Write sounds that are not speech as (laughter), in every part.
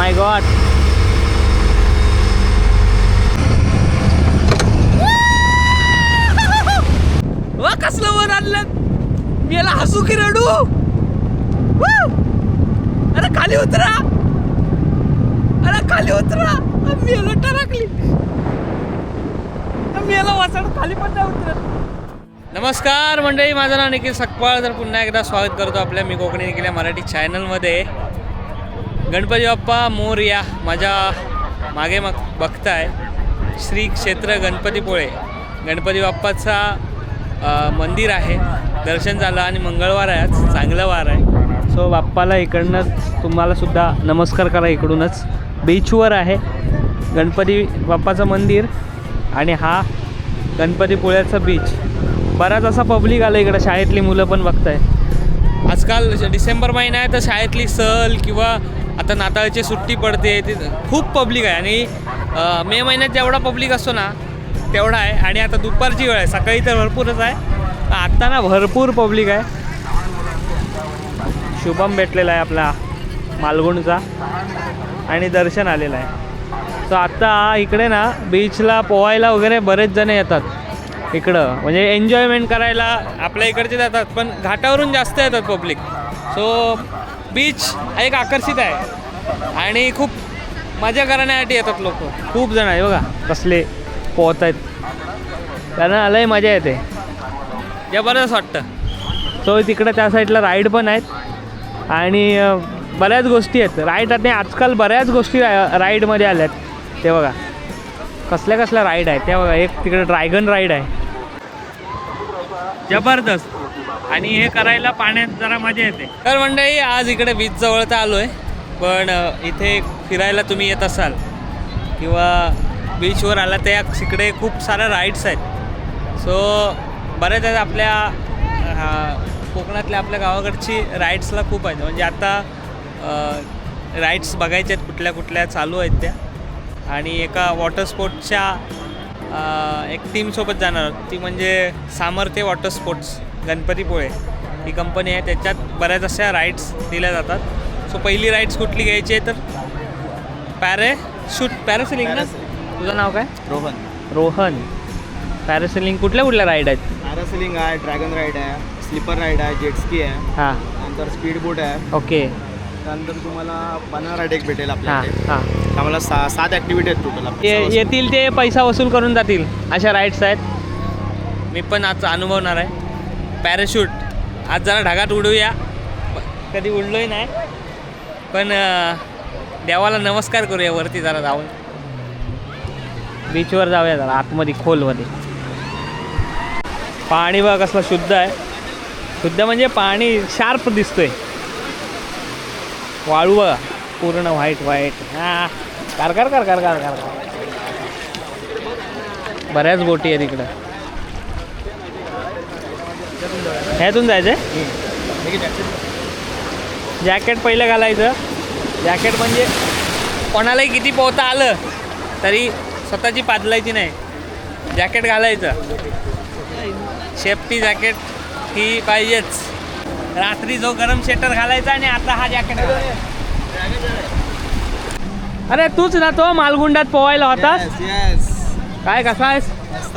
माय God (laughs) वा कसलं वर आणलं. मी याला हसू की रडू! अरे खाली उतरा. अरे खाली उतरा. मी याला टरकली. मी याला वाचड खाली पण नाही उतरत. नमस्कार मंडळी माझं नाव निखिल सकपाळ. तर पुन्हा एकदा स्वागत करतो आपल्या मी कोकणी निखिल या मराठी चॅनलमध्ये गणपती बाप्पा मोरया माझ्या मागे मग बघताय श्री क्षेत्र गणपतीपुळे गणपती बाप्पाचा मंदिर आहे. दर्शन झालं आणि मंगळवार आहे आज. चांगलं वार आहे. सो बाप्पाला इकडनंच तुम्हालासुद्धा नमस्कार करा इकडूनच. बीचवर आहे. गणपती बाप्पाचं मंदिर आणि हा गणपतीपुळ्याचा बीच बराच असा पब्लिक आलं इकडं. शाळेतली मुलं पण बघताय आजकाल डिसेंबर महिना आहे तर शाळेतली सहल किंवा आता नाताळची सुट्टी पडते ती खूप पब्लिक आहे आणि मे महिन्यात जेवढा पब्लिक असतो ना तेवढा आहे. आणि आता दुपारची वेळ आहे. सकाळी तर भरपूरच आहे. आत्ता ना भरपूर पब्लिक आहे. शुभम भेटलेला आहे आपला मालगुणचा आणि दर्शन आलेलं आहे. सो आत्ता इकडे ना बीचला पोहायला वगैरे बरेच जण येतात. इकडं. म्हणजे एन्जॉयमेंट करायला आपल्या इकडचे जातात पण घाटावरून जास्त येतात पब्लिक सो बीच एक आकर्षित आहे. आणि खूप मजा करण्यासाठी येतात लोक. खूप जण आहे बघा कसले पोहत आहेत. त्यांना आलंही मजा येते. जबरदस्त वाटतं. सो तिकडे त्या साईडला राईड पण आहेत. आणि बऱ्याच गोष्टी आहेत. राईड आणि आजकाल बऱ्याच गोष्टी राईडमध्ये आल्या आहेत ते बघा कसल्या कसल्या राईड आहेत. त्या बघा एक तिकडे ड्रॅगन राईड आहे. जबरदस्त. आणि हे करायला पाण्यात जरा मजा येते. तर मंडळी आज इकडे बीच जवळ तर आलो आहे पण इथे फिरायला तुम्ही येत असाल किंवा बीचवर आला त्या तिकडे खूप साऱ्या राईड्स आहेत. सो बऱ्याच आहेत आपल्या कोकणातल्या आपल्या गावाकडची राईड्सला खूप आहेत. म्हणजे आता राईड्स बघायच्या आहेत कुठल्या कुठल्या चालू आहेत त्या. आणि एका वॉटर स्पोर्ट्सच्या एक टीमसोबत जाणार आहोत. ती म्हणजे सामर्थ्य वॉटर स्पोर्ट्स गणपतीपुळे ही कंपनी आहे. त्याच्यात बऱ्याच अशा राईड्स दिल्या जातात. सो पहिली राईड्स कुठली घ्यायची आहे तर? पॅरे शूट पॅरासिलिंग ना? तुझं नाव काय? रोहन. रोहन. पॅरासिलिंग कुठल्या कुठल्या राईड आहेत? पॅरासिलिंग आहे ड्रॅगन राईड आहे स्लीपर राईड आहे जेटस्की आहे. हां. नंतर स्पीड बोट आहे. ओके त्यानंतर तुम्हाला बनाना राईड एक भेटेल हां आपल्याकडे हां. आम्हाला सा सात ॲक्टिव्हिटी आहेत टोटल ये येतील ते पैसा वसूल करून जातील. अशा राईड्स आहेत. मी पण आज अनुभवणार आहे. पॅराशूट आज जरा ढगात उडूया. कधी उडलोही नाही. पण देवाला नमस्कार करूया वरती जरा जाऊन. बीचवर जाऊया जरा आतमध्ये खोलमध्ये. पाणी बघा कसलं शुद्ध आहे. शुद्ध म्हणजे पाणी शार्प दिसतोय. वाळू बघा पूर्ण व्हाईट व्हाईट हां. कर कर कर कर कर कर. बऱ्याच बोटी आहेत इकडं. ह्यातून जायचं जॅकेट पहिलं घालायचं. जॅकेट म्हणजे कोणालाही किती पोहता आलं तरी स्वतःची पादलायची नाही. जॅकेट घालायचं. सेफ्टी जॅकेट ही पाहिजेच. रात्री जो गरम स्वेटर घालायचा आणि आता हा जॅकेट अरे तूच ना तो मालगुंडात पोवायला होतास काय कसा आहेस मस्त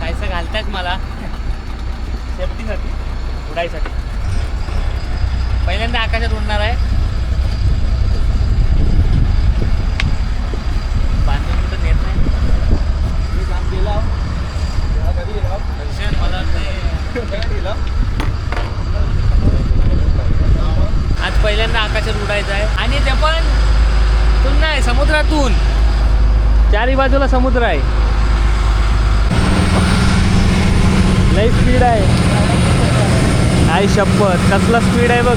कायचं घालतायत मला सेफ्टीसाठी उडायसाठी पहिल्यांदा आकाशात उडणार आहे बांधून कुठं नेत नाही दर्शन मला वाटतंय आज पहिल्यांदा आकाशात उडायचं आहे आणि ते पण तून नाही समुद्रातून चारी बाजूला समुद्र आहे. लई स्पीड आहे. आई शपथ कसला स्पीड आहे बघ.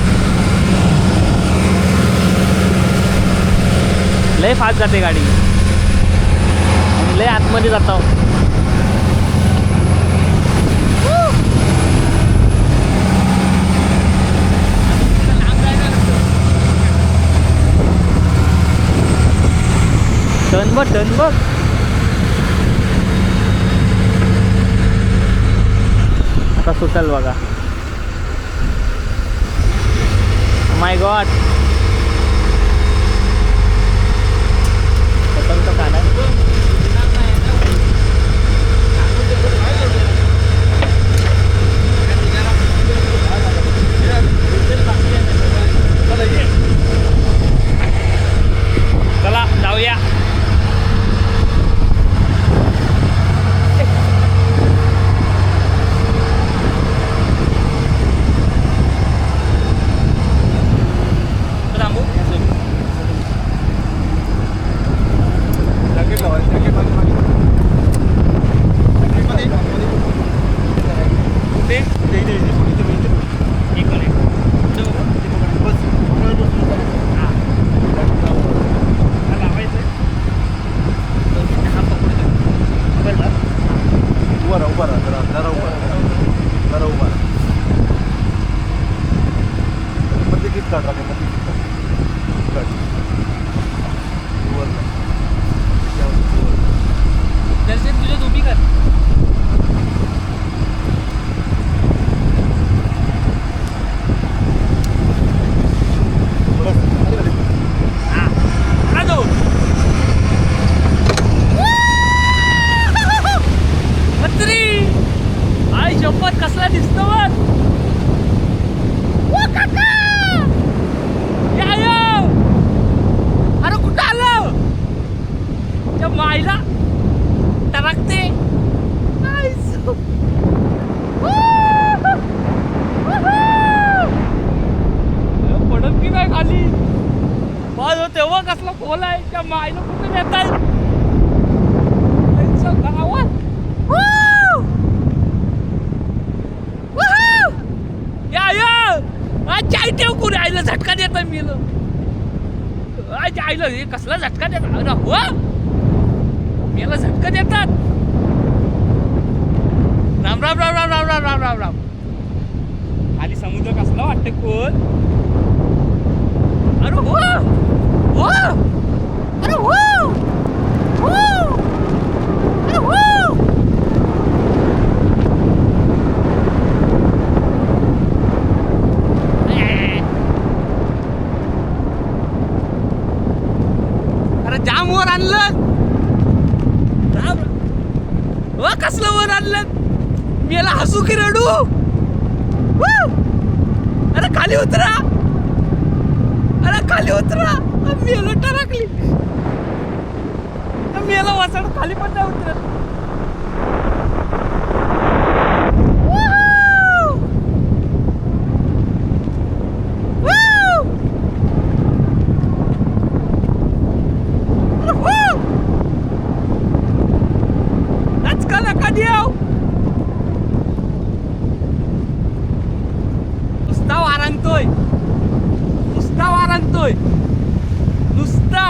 लय फास्ट जाते गाडी. आणि लय आतमध्ये जातो. टन बघ टन बघ. आता सुटेल बघा. माय गॉड ఉంటే డైలీ ఇంటికి ఇంటికి ఇక్కడ झटका देता मी आईला हे कसला झटका देतात अरे हो. मेला झटका देतात. राम राम राम राम राम राम राम राम राम. खाली समुद्र कसला वाटतं कोण अरे हो. हो. अरे हो. हो अरे हो अरे जाम वर आणलं राम व कसलं वर आणलं याला हसू की रडू? अरे खाली उतरा! अरे खाली उतरा! मेला टरकली. याला वाचड खाली पण नाही उतरत Woo! Woo! अरे woo! Let's go, Lacadillo! नुसता वारांतोय नुसता वारांतोय नुसता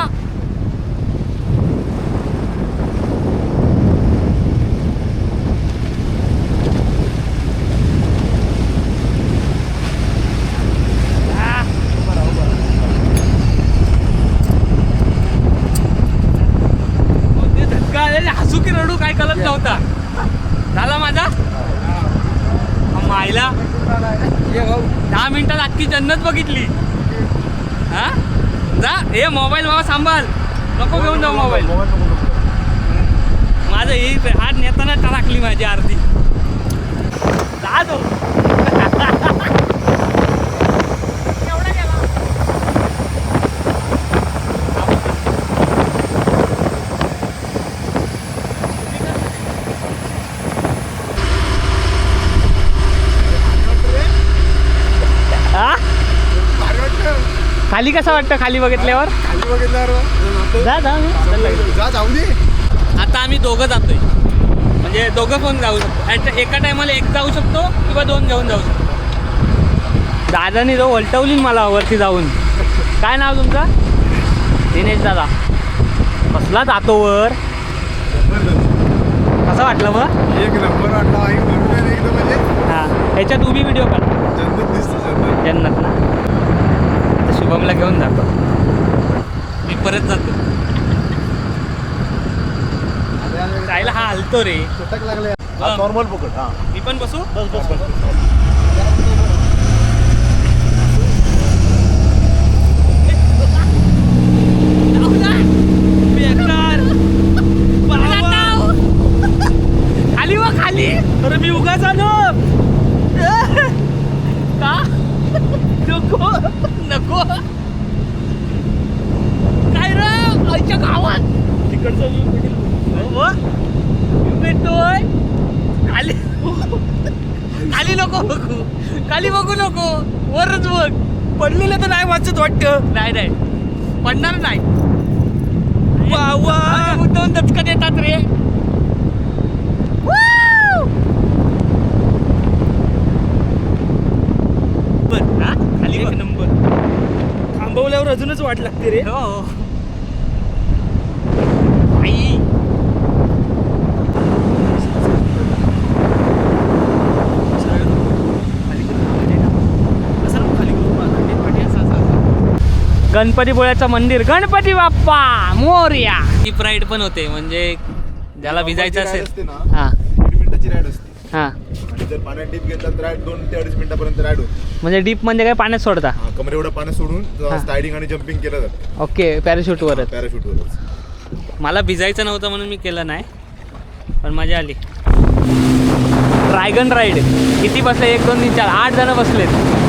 Ah. हो, ते धक्का आलेले हसू की रडू काय कळत नव्हता झाला माझा हा, मायला दहा मिनिटात अख्खी जन्नत बघितली हा जा हे मोबाईल बाबा सांभाळ नको घेऊन जाऊ मोबाईल माझं ही हात नेताना टाकली माझी अर्धी. जा हो. तो खाली कसं वाटतं खाली बघितल्यावर? खाली बघितल्यावर? जा जा. जा जाऊ दे. आता आम्ही दोघं जातोय. म्हणजे दोघं पण जाऊ शकतो. एका टायमाला एक जाऊ शकतो किंवा दोन घेऊन जाऊ शकतो. दादानी जो वलटवली मला वरती जाऊन. काय नाव तुमचं? दिनेश दादा. कसला जातो वर? कसं वाटलं मग एक नंबर वाटला म्हणजे. हां. ह्याच्यात उभी व्हिडिओ जन्नत दिसतो जन्नत. ना? शुभमला घेऊन जातो. परत जातो. जायला हा हलतो रे. लागले. नॉर्मल पकड हा. मी पण बसू? बस बस बस. भेटतोय. खाली खाली नको बघू. खाली बघू नको. वरच बघ. पडलेलं तर नाही वाचत वाटतं. नाही नाही. पडणार नाही. दोन दचकत येतात रे. हा? खाली एक नंबर. थांबवल्यावर अजूनच वाट लागते रे. हो. गणपतीपुळ्याचं मंदिर. गणपती बाप्पा! मोर्या! ही प्राईड पण होते म्हणजे ज्याला भिजायचं असेल. असते ना हा. दीड मिनिटाची राईड असते. हा. आणि जर पाण्यात डीप घेतला तर राईड दोन ते अडीच मिनिटापर्यंत राईड होते. म्हणजे डीप म्हणजे काय पाण्यात सोडता? हा, कमरे एवढं पाण्यात सोडून. स्लायडिंग आणि जम्पिंग केलं जातं. ओके पॅराशूटवरच पॅराशूटवरच मला भिजायचं नव्हतं म्हणून मी केलं नाही पण मजा आली. ड्रॅगन राईड किती बसले? एक दोन तीन चार आठ जण बसलेत.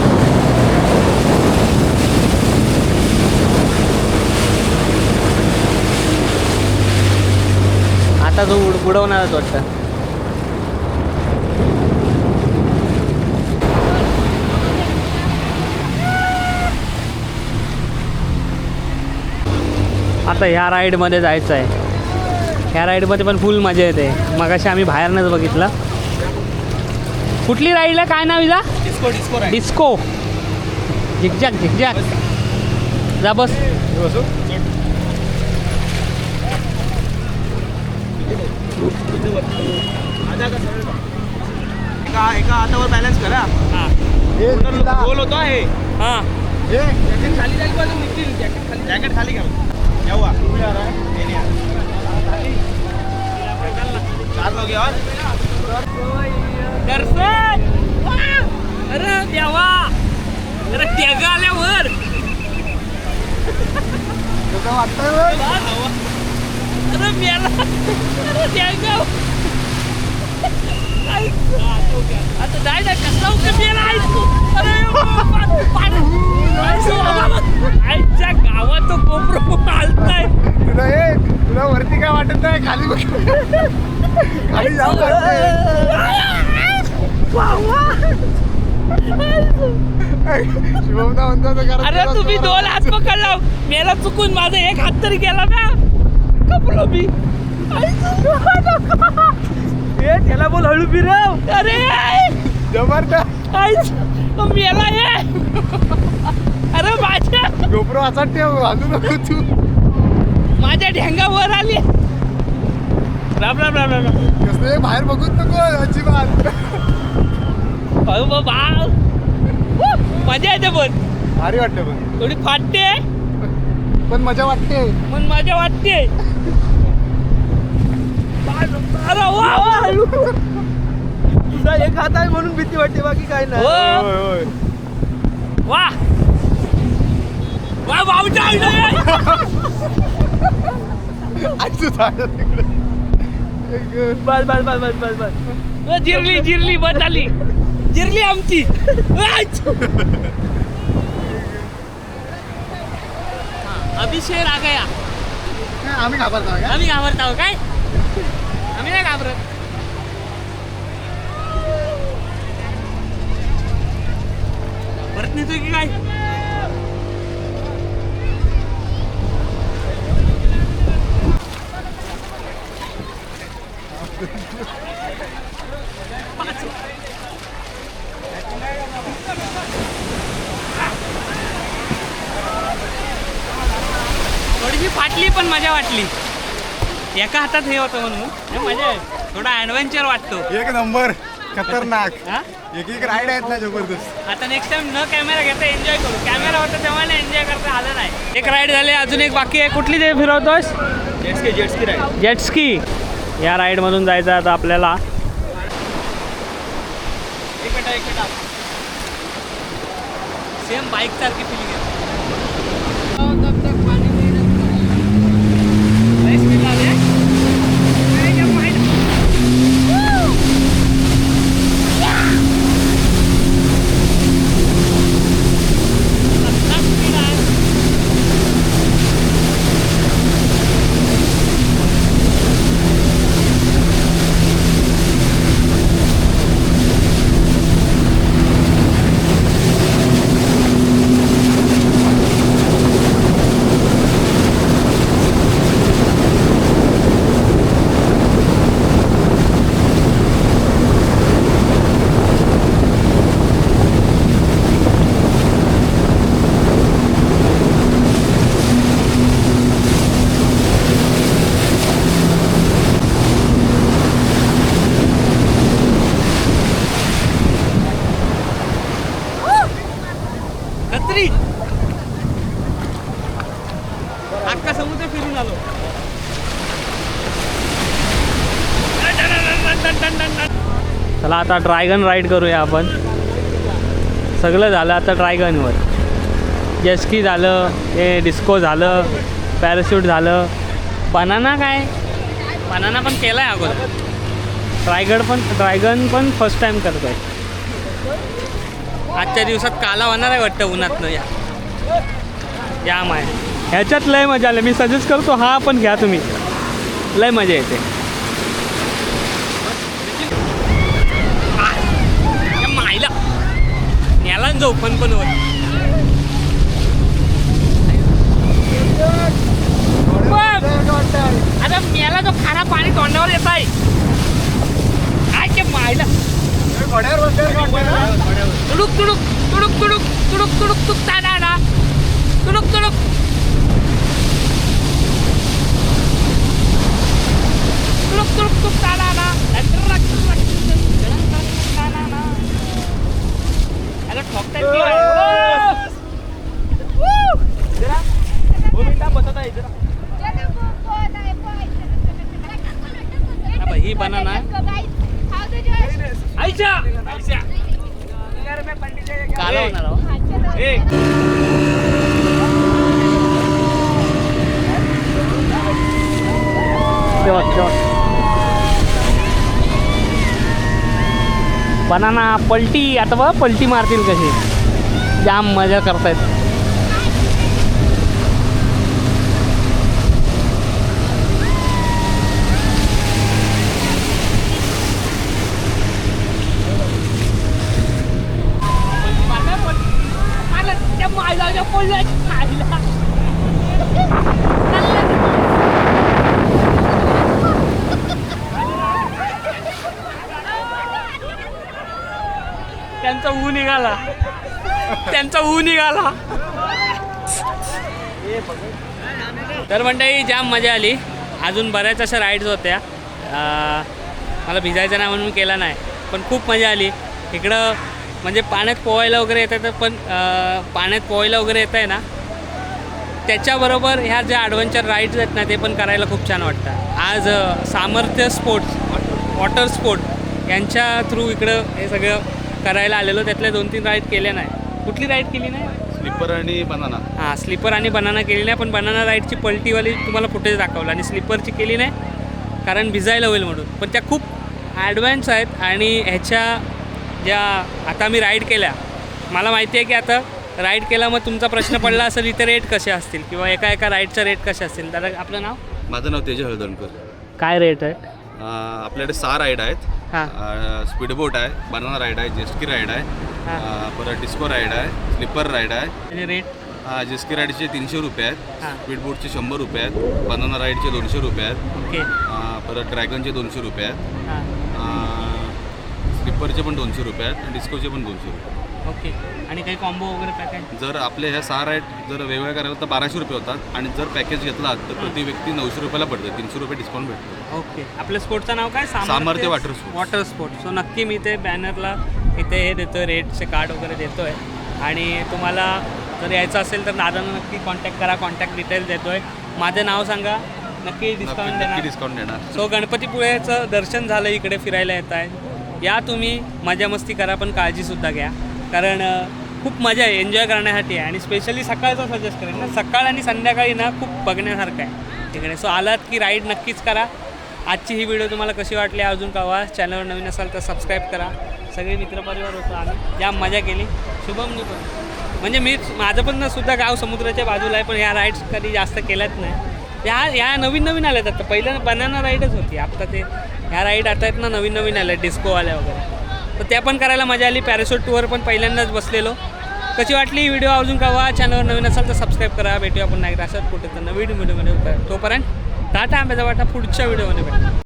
आता जो उड बुडवणारच वाटतं. आता ह्या राईडमध्ये जायचं आहे ह्या राईडमध्ये पण फुल मजा येते. मगाशी आम्ही बाहेरनंच बघितलं. कुठली राईडला काय नाव हिला? Disco disco zigzag zigzag. जा बस? एका एका हातावर बॅलन्स करा. हां गोल होतो आहे हां. जॅकेट खाली जाईल बाजू निघतील? जॅकेट खाली. जॅकेट खाली घ्या. येवा ये नहीं आ रहा। चार लोग हैं और. दर्शन! अरे देवा! अरे टेगा आल्यावर. अरे मेला. अरे टेगा आई, आता नाही ना कसला उके मेला आहे तू अरे पा- पाड- आईच्या गावात तो कोपरो आलताय तुला हे तुला वरती काय वाटत नाही? खाली बघ. खाली जाऊ शिवमदा म्हणतो तर कारण अरे तुम्ही दोन हात पकडला. मेला चुकून माझा एक हात तरी गेला ना. कपलो मी. ए त्याला बोल हळू फिरव. अरे! जबरदस्त. मेला ये. अरे माझ्या गोप्रो असा ठेव वाजू नको तू. माझ्या ढेंगावर आली. राम राम राम राम राम. कसं बाहेर बघूच नको अजिबात. भाऊ मजा येते पण. भारी वाटतं पण थोडी फाटते. पण मजा वाटते. पण मजा वाटते. अरे वा वा. तुझा एक हात आहे म्हणून भीती वाटते बाकी काय नाही. हो. होय होय वा. वा भाऊच्या आईला आजचं झाड तिकडे. एक, बस बस बस बस बस बस अ, जिरली जिरली बंद झाली. जिरली आमची. आच. हा, अभिषेक आ गया काय आम्ही घाबरतो का आम्ही घाबरत काय? आम्ही नाही घाबरत. परत नेतोय की काय? थोडीशी फाटली पण मजा वाटली. एका हातात हे होतं म्हणून. हे मजा आहे थोडा ॲडव्हेंचर वाटतो. एक नंबर. खतरनाक. हा? एक एक राईड आहेत ना जबरदस्त. आता नेक्स्ट टाइम न कॅमेरा घेता एन्जॉय करू. कॅमेरा होता तेव्हा ना एन्जॉय करता आलं नाही. एक राईड झाले अजून एक बाकी आहे. कुठली ते फिरवतोस jet ski jet ski ride jet ski या राईडमधून जायचं आता आपल्याला. एक मिनिट एक मिनिट. सेम बाईक सारखी फिलिंग आहे खत्री अख्खा समुद्र फिरून आलो चला आता ड्रॅगन राईड करूया आपण. सगळं झालं आता ड्रॅगनवर जेस्की झालं हे डिस्को झालं पॅराशूट झालं. बनाना काय? बनाना पण केला आहे अगोदर ड्रायगड पण ड्रॅगन पण फर्स्ट टाईम करतो आहे आजच्या दिवसात काला होणार आहे वाटतं उन्हातनं या. या माय. ह्याच्यात लय मजा आली. मी सजेस्ट करतो हा पण घ्या तुम्ही. लय मजा येते. याला जाऊ पण पण होत आता मेला तो खारा पाणी तोंडावर येत आहे काय ते मायला घोड्यावर बसल्यावर वाटतं. तुडुक तुडुक तुडुक तुडुक तुडुक तुडुक तुक अरे ठोकताय की काय? जरा दोन मिनिटात बसत आहे जरा हा बाई, ही banana? आहे. आईच्या आईच्या काला होणार अहो. ए तेव्हा तेव्हा बनाना पलटी आता पलटी मारतील कशी? जाम मजा करतायत. त्यांचा निघाला. त्यांचा ऊ निघाला. तर मंडळी जाम मजा आली. अजून बऱ्याच अशा राईड्स होत्या. मला भिजायचं नाही म्हणून केला नाही पण खूप मजा आली. इकडं म्हणजे पाण्यात पोहायला वगैरे येतं तर पण पाण्यात पोहायला वगैरे येतं आहे ना? त्याच्याबरोबर ह्या ज्या ॲडव्हेंचर राईड्स आहेत ना ते पण करायला खूप छान वाटतं. आज सामर्थ्य स्पोर्ट्स वॉटर स्पोर्ट यांच्या थ्रू इकडं हे सगळं करायला आलेलो त्यातल्या दोन तीन राईड केल्या नाही. कुठली राईड केली नाही? स्लीपर आणि बनाना हां स्लीपर आणि बनाना केली नाही पण बनाना राईडची पलटीवाली तुम्हाला फुटेज दाखवलं आणि स्लीपरची केली नाही कारण भिजायला होईल म्हणून. पण त्या खूप ॲडव्हान्स आहेत आणि ह्याच्या ज्या आता मी राईड केल्या मला माहिती आहे की आता राईड केला मग तुमचा प्रश्न पडला असेल इथे रेट कसे असतील? किंवा एका एका राईडचा रेट कसे असतील? दादा आपलं नाव? माझं नाव तेज हळदणकर. काय रेट आहे? आपल्याकडे सहा राईड आहेत. स्पीडबोट आहे बनाना राईड आहे जेस्की राईड आहे हां. परत डिस्को राईड आहे स्लीपर राईड आहे. रेट अं, जेस्की राईडचे तीनशे रुपये आहेत हां. स्पीडबोटचे शंभर रुपये आहेत बनाना राईडचे दोनशे रुपये आहेत. परत ड्रॅगनचे दोनशे रुपये आहेत. हां. स्लीपरचे पण दोनशे रुपये आहेत आणि डिस्कोचे पण दोनशे रुपये ओके. आणि काही कॉम्बो वगैरे पॅकेज जर आपले ह्या सहा राईड जर वेगवेगळ्या करायला तर बाराशे रुपये होतात. आणि जर पॅकेज घेतला तर प्रति व्यक्ती नऊशे रुपयाला पडतं. तीनशे रुपये डिस्काउंट भेटतो. ओके. आपल्या स्पोर्टचं नाव काय? Samarthya water sports. Water sport so नक्की मी ते बॅनरला इथे हे देतो रेटचे कार्ड वगैरे देतो आहे आणि तुम्हाला जर यायचं असेल तर दादांना नक्की कॉन्टॅक्ट करा. कॉन्टॅक्ट डिटेल्स देतो आहे माझं नाव सांगा. नक्की डिस्काउंट देणार. डिस्काउंट देणार. सो गणपतीपुळेचं दर्शन झालं इकडे फिरायला येत आहे या तुम्ही मजा मस्ती करा पण काळजीसुद्धा घ्या. कारण खूप मजा आहे एन्जॉय करण्यासाठी आहे. आणि स्पेशली सकाळचं सजेस्ट करेन ना सकाळ आणि संध्याकाळी ना खूप बघण्यासारखं आहे तिकडे. सो आलात की राईड नक्कीच करा. आजची ही व्हिडिओ तुम्हाला कशी वाटली अजून कवा चॅनलवर नवीन असाल तर सबस्क्राईब करा. सगळे मित्रपरिवार होतो आम्ही. ज्या मजा केली. शुभम पण. म्हणजे मी माझं पण ना सुद्धा गाव समुद्राच्या बाजूला आहे पण ह्या राईड्स कधी जास्त केल्याच नाही. ह्या ह्या नवीन नवीन आल्यात आता. पहिलं बनाना राईडच होती. आता ते ह्या राईड आता आहेत ना नवीन नवीन आल्या डिस्कोवाल्या वगैरे. तर त्या पण करायला मजा आली. पॅराशूट टूवर पण पहिल्यांदाच बसलेलो. कशी वाटली व्हिडिओ अजून कवा चॅनलवर नवीन असाल तर सबस्क्राईब करा. भेटूया आपण नाही अशाच कुठे तर नवीन व्हिडिओमध्ये तोपर्यंत टाटा आंब्याचा वाटा. पुढच्या व्हिडिओमध्ये भेटा.